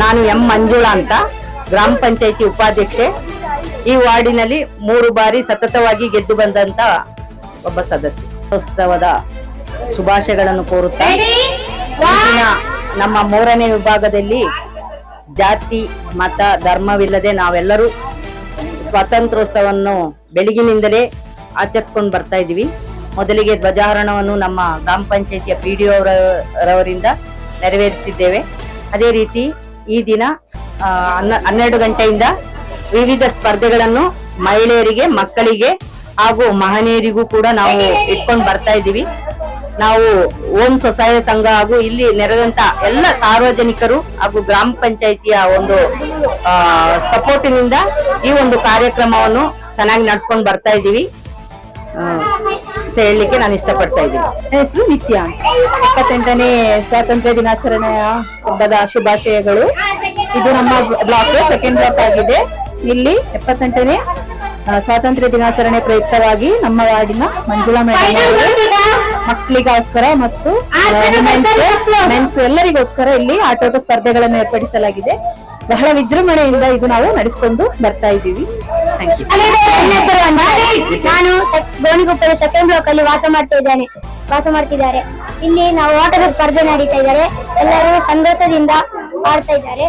ನಾನು ಎಂ ಮಂಜುಳಾ ಅಂತ ಗ್ರಾಮ ಪಂಚಾಯಿತಿ ಉಪಾಧ್ಯಕ್ಷೆ. ಈ ವಾರ್ಡಿನಲ್ಲಿ ಮೂರು ಬಾರಿ ಸತತವಾಗಿ ಗೆದ್ದು ಬಂದಂತ ಒಬ್ಬ ಸದಸ್ಯ. ಉತ್ಸವದ ಶುಭಾಶಯಗಳನ್ನು ಕೋರುತ್ತಾ ನಮ್ಮ ಮೂರನೇ ವಿಭಾಗದಲ್ಲಿ ಜಾತಿ ಮತ ಧರ್ಮವಿಲ್ಲದೆ ನಾವೆಲ್ಲರೂ ಸ್ವಾತಂತ್ರ್ಯೋತ್ಸವವನ್ನು ಬೆಳಗಿನಿಂದಲೇ ಆಚರಿಸ್ಕೊಂಡು ಬರ್ತಾ ಇದ್ದೀವಿ. ಮೊದಲಿಗೆ ಧ್ವಜಾರೋಹಣವನ್ನು ನಮ್ಮ ಗ್ರಾಮ ಪಂಚಾಯಿತಿಯ ಪಿ ಡಿ ಅವರವರಿಂದ ನೆರವೇರಿಸಿದ್ದೇವೆ. ಅದೇ ರೀತಿ ಈ ದಿನ ಹನ್ನೆರಡು ಗಂಟೆಯಿಂದ ವಿವಿಧ ಸ್ಪರ್ಧೆಗಳನ್ನು ಮಹಿಳೆಯರಿಗೆ, ಮಕ್ಕಳಿಗೆ ಹಾಗೂ ಮಹನೀಯರಿಗೂ ಕೂಡ ನಾವು ಇಟ್ಕೊಂಡು ಬರ್ತಾ ಇದ್ದೀವಿ. ನಾವು ಓಂ ಸ್ವಸಹಾಯ ಸಂಘ ಹಾಗೂ ಇಲ್ಲಿ ನೆರೆದಂತ ಎಲ್ಲ ಸಾರ್ವಜನಿಕರು ಹಾಗೂ ಗ್ರಾಮ ಪಂಚಾಯಿತಿಯ ಒಂದು ಸಪೋರ್ಟಿನಿಂದ ಈ ಒಂದು ಕಾರ್ಯಕ್ರಮವನ್ನು ಚೆನ್ನಾಗಿ ನಡ್ಸ್ಕೊಂಡು ಬರ್ತಾ ಇದ್ದೀವಿ. ಅಂತ ಹೇಳಲಿಕ್ಕೆ ನಾನು ಇಷ್ಟಪಡ್ತಾ ಇದ್ದೀನಿ. ನನ್ನ ಹೆಸರು ನಿತ್ಯ. ಇಪ್ಪತ್ತೆಂಟನೇ ಸ್ವಾತಂತ್ರ್ಯ ದಿನಾಚರಣೆಯ ಹಬ್ಬದ ಶುಭಾಶಯಗಳು. ಇದು ನಮ್ಮ ಬ್ಲಾಕ್ ಸೆಕೆಂಡ್ ಬ್ಲಾಕ್ ಆಗಿದೆ. ಇಲ್ಲಿ ಎಪ್ಪತ್ತೆಂಟನೇ ಸ್ವಾತಂತ್ರ್ಯ ದಿನಾಚರಣೆ ಪ್ರಯುಕ್ತವಾಗಿ ನಮ್ಮ ವಾರ್ಡಿನ ಮಂಜುಳಾ ಮೇಡಮ್ ಮಕ್ಕಳಿಗೋಸ್ಕರ ಮತ್ತು ಮೆನ್ಸ್ ಎಲ್ಲರಿಗೋಸ್ಕರ ಇಲ್ಲಿ ಆಟೋಟ ಸ್ಪರ್ಧೆಗಳನ್ನು ಏರ್ಪಡಿಸಲಾಗಿದೆ. ಬಹಳ ವಿಜೃಂಭಣೆಯಿಂದ ಇದು ನಾವು ನಡೆಸಿಕೊಂಡು ಬರ್ತಾ ಇದ್ದೀವಿ. ನಾನು ಗೋಣಿಗೊಪ್ಪದ ಸೆಕೆಂಡ್ ಬ್ಲಾಕ್ ಅಲ್ಲಿ ವಾಸ ಮಾಡ್ತಾ ಇದ್ದಾನೆ. ವಾಸ ಮಾಡ್ತಿದ್ದಾರೆ. ಇಲ್ಲಿ ನಾವು ವಾಟರ್ ಸ್ಪರ್ಧೆ ನಡೀತಾ ಇದ್ದಾರೆ. ಎಲ್ಲರೂ ಸಂತೋಷದಿಂದ ಮಾಡ್ತಾ ಇದ್ದಾರೆ.